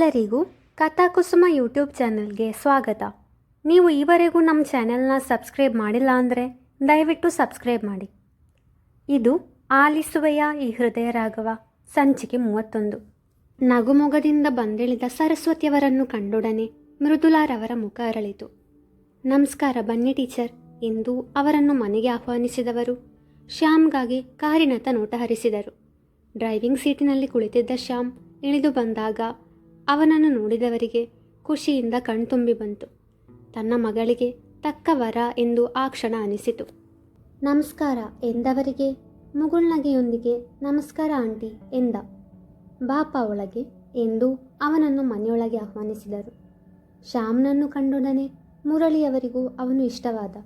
ಎಲ್ಲರಿಗೂ ಕಥಾಕುಸುಮ ಯೂಟ್ಯೂಬ್ ಚಾನಲ್ಗೆ ಸ್ವಾಗತ. ನೀವು ಈವರೆಗೂ ನಮ್ಮ ಚಾನೆಲ್ನ ಸಬ್ಸ್ಕ್ರೈಬ್ ಮಾಡಿಲ್ಲ ಅಂದರೆ ದಯವಿಟ್ಟು ಸಬ್ಸ್ಕ್ರೈಬ್ ಮಾಡಿ. ಇದು ಆಲಿಸುವೆಯ ಈ ಹೃದಯ ರಾಘವ, ಸಂಚಿಕೆ ಮೂವತ್ತೊಂದು. ನಗುಮೊಗದಿಂದ ಬಂದಿಳಿದ ಸರಸ್ವತಿಯವರನ್ನು ಕಂಡೊಡನೆ ಮೃದುಲಾರವರ ಮುಖ ಅರಳಿತು. ನಮಸ್ಕಾರ ಬನ್ನಿ ಟೀಚರ್ ಎಂದು ಅವರನ್ನು ಮನೆಗೆ ಆಹ್ವಾನಿಸಿದವರು ಶ್ಯಾಮ್ಗಾಗಿ ಕಾರಿನತ್ತ ನೋಟ ಹರಿಸಿದರು. ಡ್ರೈವಿಂಗ್ ಸೀಟಿನಲ್ಲಿ ಕುಳಿತಿದ್ದ ಶ್ಯಾಮ್ ಇಳಿದು ಬಂದಾಗ ಅವನನ್ನು ನೋಡಿದವರಿಗೆ ಖುಷಿಯಿಂದ ಕಣ್ತುಂಬಿ ಬಂತು. ತನ್ನ ಮಗಳಿಗೆ ತಕ್ಕ ವರ ಎಂದು ಆ ಕ್ಷಣ ಅನಿಸಿತು. ನಮಸ್ಕಾರ ಎಂದವರಿಗೆ ಮುಗುಳ್ನಗೆಯೊಂದಿಗೆ ನಮಸ್ಕಾರ ಆಂಟಿ ಎಂದ. ಬಾಪ ಒಳಗೆ ಎಂದು ಅವನನ್ನು ಮನೆಯೊಳಗೆ ಆಹ್ವಾನಿಸಿದರು. ಶ್ಯಾಮ್ನನ್ನು ಕಂಡೊಡನೆ ಮುರಳಿಯವರಿಗೂ ಅವನು ಇಷ್ಟವಾದ.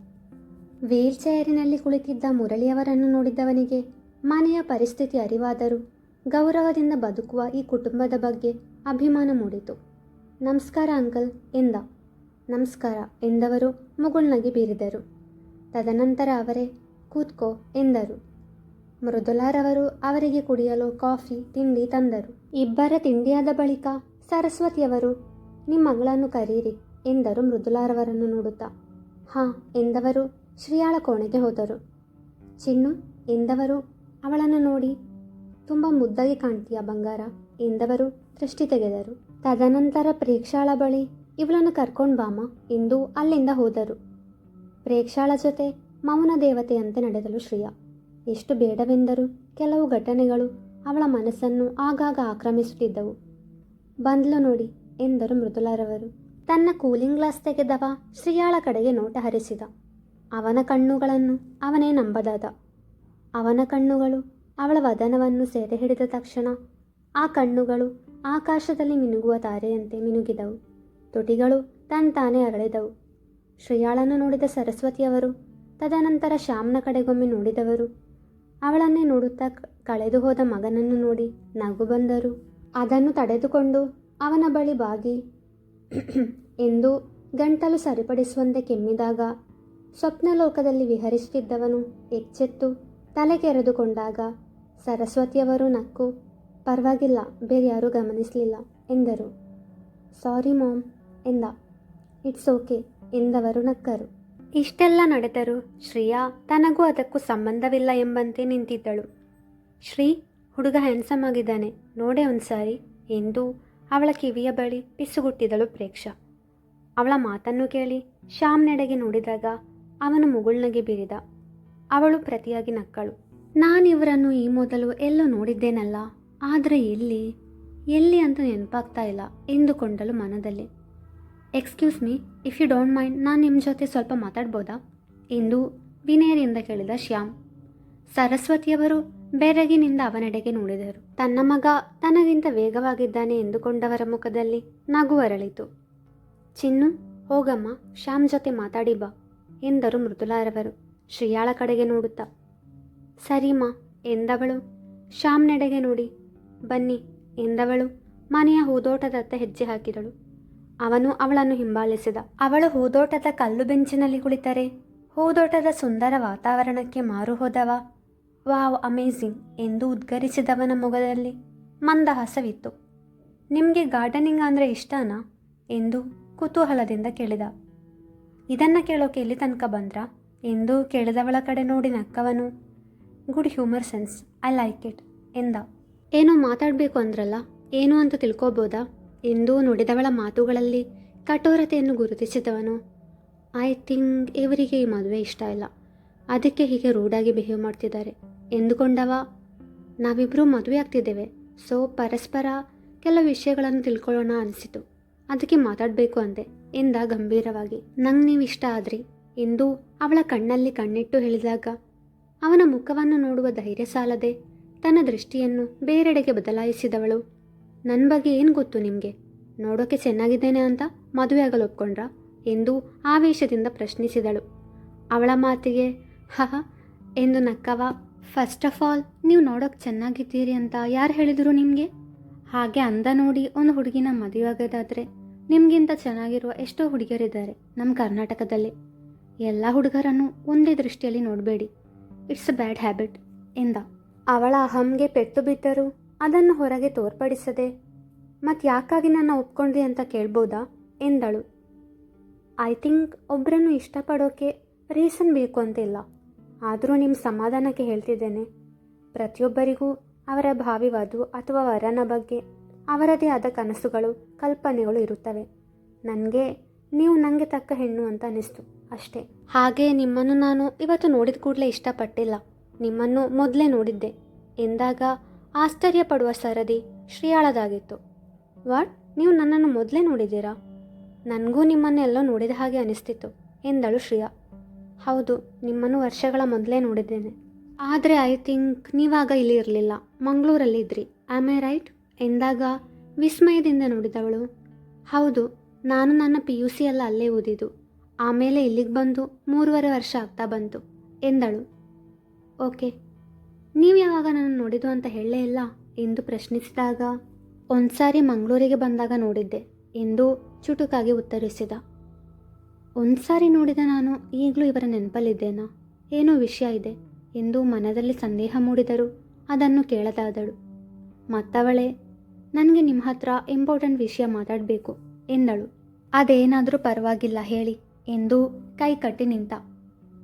ವೀಲ್ ಚೇರಿನಲ್ಲಿ ಕುಳಿತಿದ್ದ ಮುರಳಿಯವರನ್ನು ನೋಡಿದವನಿಗೆ ಮನೆಯ ಪರಿಸ್ಥಿತಿ ಅರಿವಾದರೂ ಗೌರವದಿಂದ ಬದುಕುವ ಈ ಕುಟುಂಬದ ಬಗ್ಗೆ ಅಭಿಮಾನ ಮೂಡಿತು. ನಮಸ್ಕಾರ ಅಂಕಲ್, ಎಂದ. ನಮಸ್ಕಾರ, ಎಂದವರು ಮುಗುಳ್ನಗೆ ಬೀರಿದರು. ತದನಂತರ ಅವರೇ, ಕೂತ್ಕೋ, ಎಂದರು. ಮೃದುಲಾರವರು ಅವರಿಗೆ ಕುಡಿಯಲು ಕಾಫಿ, ತಿಂಡಿ ತಂದರು. ಇಬ್ಬರ ತಿಂಡಿಯಾದ ಬಳಿಕ ಸರಸ್ವತಿಯವರು, ನಿಮ್ಮ ಮಗಳನ್ನು ಕರೀರಿ, ಎಂದರು ಮೃದುಲಾರವರನ್ನು ನೋಡುತ್ತಾ. ಹಾಂ, ಎಂದವರು ಶ್ರೀಯಾಳ ಕೋಣೆಗೆ ಹೋದರು. ಚಿನ್ನು, ಎಂದವರು ಅವಳನ್ನು ನೋಡಿ, ತುಂಬ ಮುದ್ದಾಗಿ ಕಾಣ್ತೀಯ ಬಂಗಾರ, ಎಂದವರು ದೃಷ್ಟಿ ತೆಗೆದರು. ತದನಂತರ ಪ್ರೇಕ್ಷಾಳ ಬಳಿ ಇವಳನ್ನು ಕರ್ಕೊಂಡು ಬಾಮ ಎಂದು ಅಲ್ಲಿಂದ ಹೋದರು. ಪ್ರೇಕ್ಷಾಳ ಜೊತೆ ಮೌನ ದೇವತೆಯಂತೆ ನಡೆದಳು ಶ್ರೀಯಾ. ಎಷ್ಟು ಬೇಡವೆಂದರೂ ಕೆಲವು ಘಟನೆಗಳು ಅವಳ ಮನಸ್ಸನ್ನು ಆಗಾಗ ಆಕ್ರಮಿಸುತ್ತಿದ್ದವು. ಬಂದ್ಲು ನೋಡಿ, ಎಂದರು ಮೃದುಲಾರವರು. ತನ್ನ ಕೂಲಿಂಗ್ ಗ್ಲಾಸ್ ತೆಗೆದವ ಶ್ರೀಯಾಳ ಕಡೆಗೆ ನೋಟ ಹರಿಸಿದ. ಅವನ ಕಣ್ಣುಗಳನ್ನು ಅವನೇ ನಂಬದಾದ. ಅವನ ಕಣ್ಣುಗಳು ಅವಳ ವದನವನ್ನು ಸೆರೆ ಹಿಡಿದ ತಕ್ಷಣ ಆ ಕಣ್ಣುಗಳು ಆಕಾಶದಲ್ಲಿ ಮಿನುಗುವ ತಾರೆಯಂತೆ ಮಿನುಗಿದವು. ತುಟಿಗಳು ತಂತಾನೆ ಅರಳಿದವು ಶ್ರೀಯಾಳನ್ನು ನೋಡಿದ ಸರಸ್ವತಿಯವರು, ತದನಂತರ ಶ್ಯಾಮ್ನ ಕಡೆಗೊಮ್ಮೆ ನೋಡಿದವರು. ಅವಳನ್ನೇ ನೋಡುತ್ತಾ ಕಳೆದು ಹೋದ ಮಗನನ್ನು ನೋಡಿ ನಗು ಬಂದರು. ಅದನ್ನು ತಡೆದುಕೊಂಡು ಅವನ ಬಳಿ ಬಾಗಿ, ಎಂದು ಗಂಟಲು ಸರಿಪಡಿಸುವಂತೆ ಕೆಮ್ಮಿದಾಗ, ಸ್ವಪ್ನಲೋಕದಲ್ಲಿ ವಿಹರಿಸುತ್ತಿದ್ದವನು ಎಚ್ಚೆತ್ತು ತಲೆ ಕೆರೆದುಕೊಂಡಾಗ ಸರಸ್ವತಿಯವರು ನಕ್ಕು ಪರವಾಗಿಲ್ಲ, ಬೇರೆ ಯಾರೂ ಗಮನಿಸಲಿಲ್ಲ. ಎಂದರು. ಸಾರಿ ಮಾಮ್, ಎಂದ. ಇಟ್ಸ್ ಓಕೆ, ಎಂದವರು ನಕ್ಕರು. ಇಷ್ಟೆಲ್ಲ ನಡೆದರೂ ಶ್ರೀಯಾ ತನಗೂ ಅದಕ್ಕೂ ಸಂಬಂಧವಿಲ್ಲ ಎಂಬಂತೆ ನಿಂತಿದ್ದಳು. ಶ್ರೀ ಹುಡುಗ ಹ್ಯಾಂಡ್ಸಮ್ ಆಗಿದ್ದಾನೆ, ನೋಡೆ ಒಂದ್ಸಾರಿ, ಎಂದು ಅವಳ ಕಿವಿಯ ಬಳಿ ಪಿಸುಗುಟ್ಟಿದಳು ಪ್ರೇಕ್ಷ. ಅವಳ ಮಾತನ್ನು ಕೇಳಿ ಶ್ಯಾಮ್ನೆಡೆಗೆ ನೋಡಿದಾಗ ಅವನು ಮುಗುಳ್ನಗೆ ಬೀರಿದ. ಅವಳು ಪ್ರತಿಯಾಗಿ ನಕ್ಕಳು. ನಾನಿವರನ್ನು ಈ ಮೊದಲು ಎಲ್ಲೋ ನೋಡಿದ್ದೇನಲ್ಲ? ಆದರೆ ಎಲ್ಲಿ ಎಲ್ಲಿ ಅಂತ ನೆನಪಾಗ್ತಾ ಇಲ್ಲ ಎಂದುಕೊಂಡಳು ಮನದಲ್ಲಿ. Excuse me if you don't mind ನಾನು ನಿಮ್ಮ ಜೊತೆ ಸ್ವಲ್ಪ ಮಾತಾಡ್ಬೋದಾ? ಎಂದು ವಿನಯದಿಂದ ಕೇಳಿದ ಶ್ಯಾಮ್. ಸರಸ್ವತಿಯವರು ಬೆರಗಿನಿಂದ ಅವನೆಡೆಗೆ ನೋಡಿದರು. ತನ್ನ ಮಗ ತನಗಿಂತ ವೇಗವಾಗಿದ್ದಾನೆ ಎಂದುಕೊಂಡವರ ಮುಖದಲ್ಲಿ ನಗು ಅರಳಿತು. ಚಿನ್ನು, ಹೋಗಮ್ಮ, ಶ್ಯಾಮ್ ಜೊತೆ ಮಾತಾಡಿ ಬಾ, ಎಂದರು ಮೃದುಲಾರವರು. ಶ್ರೀಯಾಳ ಕಡೆಗೆ ನೋಡುತ್ತಾ. ಸರಿಮಾ, ಎಂದವಳು. ಶ್ಯಾಮ್ನೆಡೆಗೆ ನೋಡಿ ಬನ್ನಿ, ಎಂದವಳು. ಮನೆಯ ಹೂದೋಟದತ್ತ ಹೆಜ್ಜೆ ಹಾಕಿದಳು. ಅವನು ಅವಳನ್ನು ಹಿಂಬಾಲಿಸಿದ. ಅವಳು ಹೂದೋಟದ ಕಲ್ಲು ಬೆಂಚಿನಲ್ಲಿ ಕುಳಿತರೆ. ಹೂದೋಟದ ಸುಂದರ ವಾತಾವರಣಕ್ಕೆ ಮಾರು ಹೋದವ. ವಾವ್ ಅಮೇಝಿಂಗ್ ಎಂದು ಉದ್ಗರಿಸಿದವನ ಮೊಗದಲ್ಲಿ ಮಂದಹಾಸವಿತ್ತು. ನಿಮಗೆ ಗಾರ್ಡನಿಂಗ್ ಅಂದರೆ ಇಷ್ಟನಾ? ಎಂದು ಕುತೂಹಲದಿಂದ ಕೇಳಿದ. ಇದನ್ನು ಕೇಳೋಕೆ ಎಲ್ಲಿ ತನಕ ಬಂದ್ರ? ಎಂದು ಕೇಳಿದವಳ ಕಡೆ ನೋಡಿ ನಕ್ಕವನು. Good humour sense I like it ಎಂದ. ಏನೋ ಮಾತಾಡಬೇಕು ಅಂದ್ರಲ್ಲ? ಏನು ಅಂತ ತಿಳ್ಕೋಬೋದಾ? ಎಂದು ನುಡಿದವಳ ಮಾತುಗಳಲ್ಲಿ ಕಠೋರತೆಯನ್ನು ಗುರುತಿಸಿದವನು. ಐ ಥಿಂಕ್ ಇವರಿಗೆ ಈ ಮದುವೆ ಇಷ್ಟ ಇಲ್ಲ. ಅದಕ್ಕೆ ಹೀಗೆ ರೂಢಾಗಿ ಬಿಹೇವ್ ಮಾಡ್ತಿದ್ದಾರೆ. ಎಂದುಕೊಂಡವ? ನಾವಿಬ್ಬರೂ ಮದುವೆ ಆಗ್ತಿದ್ದೇವೆ. ಸೊ ಪರಸ್ಪರ ಕೆಲವು ವಿಷಯಗಳನ್ನು ತಿಳ್ಕೊಳ್ಳೋಣ ಅನಿಸಿತು. ಅದಕ್ಕೆ ಮಾತಾಡಬೇಕು ಅಂದೆ. ಎಂದ ಗಂಭೀರವಾಗಿ. ನಂಗೆ ನೀವು ಇಷ್ಟ ಆದ್ರಿ? ಎಂದು ಅವಳ ಕಣ್ಣಲ್ಲಿ ಕಣ್ಣಿಟ್ಟು ಹೇಳಿದಾಗ, ಅವನ ಮುಖವನ್ನು ನೋಡುವ ಧೈರ್ಯ ಸಾಲದೆ ತನ್ನ ದೃಷ್ಟಿಯನ್ನು ಬೇರೆಡೆಗೆ ಬದಲಾಯಿಸಿದವಳು. ನನ್ನ ಬಗ್ಗೆ ಏನು ಗೊತ್ತು ನಿಮಗೆ? ನೋಡೋಕೆ ಚೆನ್ನಾಗಿದ್ದೇನೆ ಅಂತ ಮದುವೆ ಆಗಲು ಒಪ್ಕೊಂಡ್ರಾ? ಎಂದು ಆವೇಶದಿಂದ ಪ್ರಶ್ನಿಸಿದಳು. ಅವಳ ಮಾತಿಗೆ, ಹಹ, ಎಂದು ನಕ್ಕವ ಫಸ್ಟ್ ಆಫ್ ಆಲ್ ನೀವು ನೋಡೋಕೆ ಚೆನ್ನಾಗಿದ್ದೀರಿ ಅಂತ ಯಾರು ಹೇಳಿದರು ನಿಮಗೆ? ಹಾಗೆ ಅಂದ ನೋಡಿ ಒಂದು ಹುಡುಗಿನ ಮದುವೆ ಆಗೋದಾದರೆ ನಿಮಗಿಂತ ಚೆನ್ನಾಗಿರುವ ಎಷ್ಟೋ ಹುಡುಗಿಯರಿದ್ದಾರೆ ನಮ್ಮ ಕರ್ನಾಟಕದಲ್ಲಿ. ಎಲ್ಲ ಹುಡುಗರನ್ನು ಒಂದೇ ದೃಷ್ಟಿಯಲ್ಲಿ ನೋಡಬೇಡಿ. ಇಟ್ಸ್ ಅ ಬ್ಯಾಡ್ ಹ್ಯಾಬಿಟ್ ಎಂದ. ಅವಳ ಅಹಂಗೆ ಪೆಟ್ಟು ಬಿದ್ದರೂ ಅದನ್ನು ಹೊರಗೆ ತೋರ್ಪಡಿಸದೆ ಮತ್ತು ಯಾಕಾಗಿ ನನ್ನ ಒಪ್ಕೊಂಡ್ರಿ ಅಂತ ಕೇಳ್ಬೋದಾ? ಎಂದಳು. ಐ ಥಿಂಕ್ ಒಬ್ಬರನ್ನು ಇಷ್ಟಪಡೋಕೆ ರೀಸನ್ ಬೇಕು ಅಂತಿಲ್ಲ. ಆದರೂ ನಿಮ್ಮ ಸಮಾಧಾನಕ್ಕೆ ಹೇಳ್ತಿದ್ದೇನೆ. ಪ್ರತಿಯೊಬ್ಬರಿಗೂ ಅವರ ಭಾವಿ ವಧು ಅಥವಾ ವರನ ಬಗ್ಗೆ ಅವರದೇ ಆದ ಕನಸುಗಳು, ಕಲ್ಪನೆಗಳು ಇರುತ್ತವೆ. ನನಗೆ ನೀವು ನನಗೆ ತಕ್ಕ ಹೆಣ್ಣು ಅಂತ ಅನ್ನಿಸ್ತು ಅಷ್ಟೇ. ಹಾಗೆ ನಿಮ್ಮನ್ನು ನಾನು ಇವತ್ತು ನೋಡಿದ ಕೂಡಲೇ ಇಷ್ಟಪಟ್ಟಿಲ್ಲ. ನಿಮ್ಮನ್ನು ಮೊದಲೇ ನೋಡಿದ್ದೆ. ಎಂದಾಗ ಆಶ್ಚರ್ಯಪಡುವ ಸರದಿ ಶ್ರೀಯಾಳದಾಗಿತ್ತು. ವಾಟ್? ನೀವು ನನ್ನನ್ನು ಮೊದಲೇ ನೋಡಿದ್ದೀರಾ? ನನಗೂ ನಿಮ್ಮನ್ನೆಲ್ಲೋ ನೋಡಿದ ಹಾಗೆ ಅನಿಸ್ತಿತ್ತು, ಎಂದಳು ಶ್ರಿಯಾ. ಹೌದು, ನಿಮ್ಮನ್ನು ವರ್ಷಗಳ ಮೊದಲೇ ನೋಡಿದ್ದೇನೆ. ಆದರೆ ಐ ಥಿಂಕ್ ನೀವಾಗ ಇಲ್ಲಿ ಇರಲಿಲ್ಲ. ಮಂಗಳೂರಲ್ಲಿ ಇದ್ರಿ. Am I right? ಎಂದಾಗ ವಿಸ್ಮಯದಿಂದ ನೋಡಿದವಳು. ಹೌದು, ನಾನು ನನ್ನ ಪಿ ಯು ಸಿಯೆಲ್ಲ ಅಲ್ಲೇ ಓದಿದ್ದು. ಆಮೇಲೆ ಇಲ್ಲಿಗೆ ಬಂದು ಮೂರುವರೆ ವರ್ಷ ಆಗ್ತಾ ಬಂತು, ಎಂದಳು. ಓಕೆ. ನೀವು ಯಾವಾಗ ನಾನು ನೋಡಿದ್ದು ಅಂತ ಹೇಳಲೇ ಇಲ್ಲ. ಎಂದು ಪ್ರಶ್ನಿಸಿದಾಗ ಒಂದ್ಸಾರಿ ಮಂಗಳೂರಿಗೆ ಬಂದಾಗ ನೋಡಿದ್ದೆ ಎಂದು ಚುಟುಕಾಗಿ ಉತ್ತರಿಸಿದ. ಒಂದ್ಸಾರಿ ನೋಡಿದ ನಾನು ಈಗಲೂ ಇವರ ನೆನಪಲ್ಲಿದ್ದೇನಾ? ಏನೋ ವಿಷಯ ಇದೆ ಎಂದು ಮನದಲ್ಲಿ ಸಂದೇಹ ಮೂಡಿದರು. ಅದನ್ನು ಕೇಳದಾದಳು. ಮತ್ತವಳೇ, ನನಗೆ ನಿಮ್ಮ ಹತ್ರ ಇಂಪಾರ್ಟೆಂಟ್ ವಿಷಯ ಮಾತಾಡಬೇಕು, ಎಂದಳು. ಅದೇನಾದರೂ ಪರವಾಗಿಲ್ಲ, ಹೇಳಿ, ಎಂದು ಕೈ ಕಟ್ಟಿ ನಿಂತ.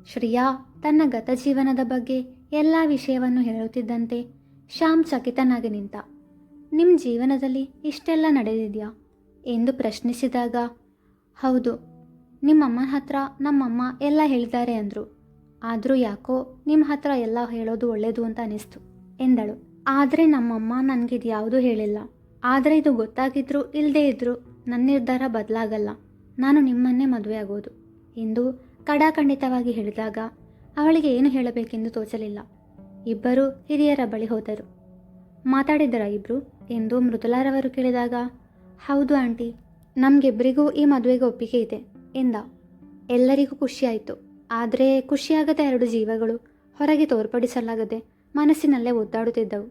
ಶ್ರಿಯಾ ತನ್ನ ಗತ ಜೀವನದ ಬಗ್ಗೆ ಎಲ್ಲ ವಿಷಯವನ್ನು ಹೇಳುತ್ತಿದ್ದಂತೆ ಶ್ಯಾಮ್ ಚಕಿತನಾಗಿ ನಿಂತ ನಿಮ್ಮ ಜೀವನದಲ್ಲಿ ಇಷ್ಟೆಲ್ಲ ನಡೆದಿದೆಯಾ? ಎಂದು ಪ್ರಶ್ನಿಸಿದಾಗ, ಹೌದು ನಿಮ್ಮಮ್ಮನ ಹತ್ರ ನಮ್ಮಮ್ಮ ಎಲ್ಲ ಹೇಳಿದ್ದಾರೆ ಅಂದರು. ಆದರೂ ಯಾಕೋ ನಿಮ್ಮ ಹತ್ರ ಎಲ್ಲ ಹೇಳೋದು ಒಳ್ಳೆಯದು ಅಂತ ಅನಿಸ್ತು, ಎಂದಳು. ಆದರೆ ನಮ್ಮಮ್ಮ ನನಗಿದು ಯಾವುದೂ ಹೇಳಿಲ್ಲ. ಆದರೆ ಇದು ಗೊತ್ತಾಗಿದ್ರೂ ಇಲ್ಲದೇ ಇದ್ದರೂ ನನ್ನ ನಿರ್ಧಾರ ಬದಲಾಗಲ್ಲ. ನಾನು ನಿಮ್ಮನ್ನೇ ಮದುವೆ ಆಗೋದು. ಎಂದು ಕಡಾಖಂಡಿತವಾಗಿ ಹೇಳಿದಾಗ ಅವಳಿಗೆ ಏನು ಹೇಳಬೇಕೆಂದು ತೋಚಲಿಲ್ಲ. ಇಬ್ಬರು ಹಿರಿಯರ ಬಳಿ ಹೋದರು. ಮಾತಾಡಿದರ ಇಬ್ರು, ಎಂದು ಮೃದುಲಾರವರು ಕೇಳಿದಾಗ, ಹೌದು ಆಂಟಿ ನಮಗಿಬ್ಬರಿಗೂ ಈ ಮದುವೆಗೆ ಒಪ್ಪಿಗೆ ಇದೆ, ಎಂದ. ಎಲ್ಲರಿಗೂ ಖುಷಿಯಾಯಿತು. ಆದರೆ ಖುಷಿಯಾಗದ ಎರಡು ಜೀವಗಳು ಹೊರಗೆ ತೋರ್ಪಡಿಸಲಾಗದೆ ಮನಸ್ಸಿನಲ್ಲೇ ಒದ್ದಾಡುತ್ತಿದ್ದವು.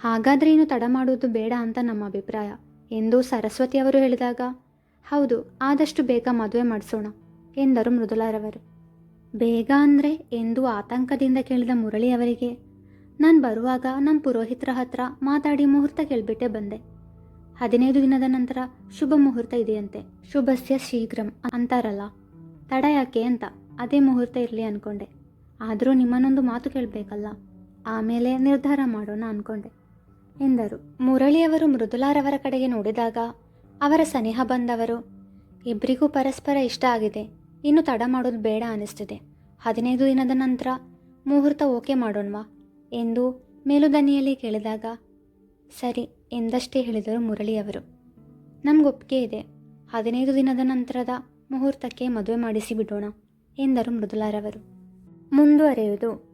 ಹಾಗಾದರೆ ಇನ್ನು ತಡ ಮಾಡುವುದು ಬೇಡ ಅಂತ ನಮ್ಮ ಅಭಿಪ್ರಾಯ, ಎಂದು ಸರಸ್ವತಿಯವರು ಹೇಳಿದಾಗ, ಹೌದು, ಆದಷ್ಟು ಬೇಗ ಮದುವೆ ಮಾಡಿಸೋಣ ಎಂದರು ಮೃದುಲಾರವರು. ಬೇಗ ಅಂದರೆ ಎಂದು ಆತಂಕದಿಂದ ಕೇಳಿದ ಮುರಳಿಯವರಿಗೆ ನಾನು ಬರುವಾಗ ನಮ್ಮ ಪುರೋಹಿತರ ಹತ್ರ ಮಾತಾಡಿ ಮುಹೂರ್ತ ಕೇಳಿಬಿಟ್ಟೆ ಬಂದೆ. ಹದಿನೈದು ದಿನದ ನಂತರ ಶುಭ ಮುಹೂರ್ತ ಇದೆಯಂತೆ. ಶುಭಸ್ಯ ಶೀಘ್ರಂ ಅಂತಾರಲ್ಲ. ತಡ ಯಾಕೆ ಅಂತ ಅದೇ ಮುಹೂರ್ತ ಇರಲಿ ಅನ್ಕೊಂಡೆ. ಆದರೂ ನಿಮ್ಮನ್ನೊಂದು ಮಾತು ಕೇಳಬೇಕಲ್ಲ. ಆಮೇಲೆ ನಿರ್ಧಾರ ಮಾಡೋಣ ಅನ್ಕೊಂಡೆ ಎಂದರು. ಮುರಳಿಯವರು ಮೃದುಲಾರವರ ಕಡೆಗೆ ನೋಡಿದಾಗ ಅವರ ಸನಿಹ ಬಂದವರು ಇಬ್ಬರಿಗೂ ಪರಸ್ಪರ ಇಷ್ಟ ಆಗಿದೆ. ಇನ್ನು ತಡ ಮಾಡೋದು ಬೇಡ ಅನಿಸ್ತಿದೆ. ಹದಿನೈದು ದಿನದ ನಂತರ ಮುಹೂರ್ತ ಓಕೆ ಮಾಡೋಣವಾ? ಎಂದು ಮೇಲುದನಿಯಲ್ಲಿ ಕೇಳಿದಾಗ, ಸರಿ, ಎಂದಷ್ಟೇ ಹೇಳಿದರು ಮುರಳಿಯವರು. ನಮಗೊಪ್ಪಿಗೆ ಇದೆ. ಹದಿನೈದು ದಿನದ ನಂತರದ ಮುಹೂರ್ತಕ್ಕೆ ಮದುವೆ ಮಾಡಿಸಿ ಬಿಡೋಣ, ಎಂದರು ಮೃದುಲಾರವರು. ಮುಂದುವರೆಯುವುದು.